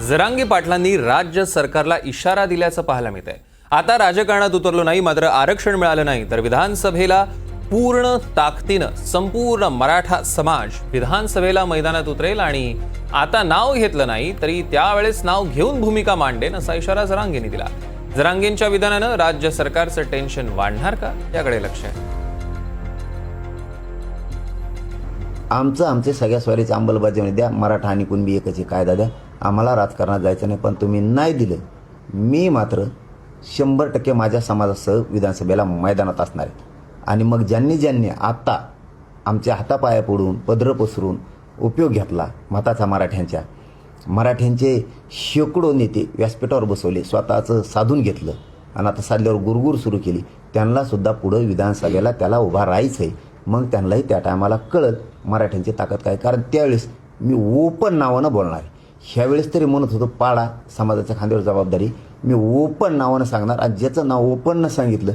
जरांगी पाटलांनी राज्य सरकारला इशारा दिल्याचं पाहायला मिळत आहे आता राजकारणात उतरलो नाही मात्र आरक्षण मिळालं नाही तर विधानसभेला पूर्ण ताकदीनं संपूर्ण मराठा समाज विधानसभेला मैदानात उतरेल आणि आता नाव घेतलं नाही तरी त्यावेळेस नाव घेऊन भूमिका मांडेन असा इशारा जरांगेंनी दिला. जरांगेंच्या विधानानं राज्य सरकारचं टेन्शन वाढणार का? याकडे लक्ष आहे. आमचं आमचे सगळ्या स्वारीची अंमलबजावणी द्या. मराठा आणि कुणबी एकच कायदा द्या. आम्हाला राजकारणात जायचं नाही पण तुम्ही नाही दिलं. मी मात्र शंभर टक्के माझ्या समाजासह विधानसभेला मैदानात असणार आहे. आणि मग ज्यांनी ज्यांनी आत्ता आमच्या हातापाया पडून पदर पसरून उपयोग घेतला मताचा मराठ्यांच्या मराठ्यांचे शेकडो नेते व्यासपीठावर बसवले स्वतःचं साधून घेतलं. आणि आता साधल्यावर गुरगुर सुरू केली. त्यांनासुद्धा पुढं विधानसभेला त्याला उभा राहायचं आहे मग त्यांनाही त्या टायमाला कळत मराठ्यांची ताकद काय. कारण त्यावेळेस मी ओपन नावानं बोलणार आहे. ह्यावेळेस तरी म्हणत होतो पाडा समाजाच्या खांद्यावर जबाबदारी. मी ओपन नावानं सांगणार आणि ज्याचं नाव ओपननं सांगितलं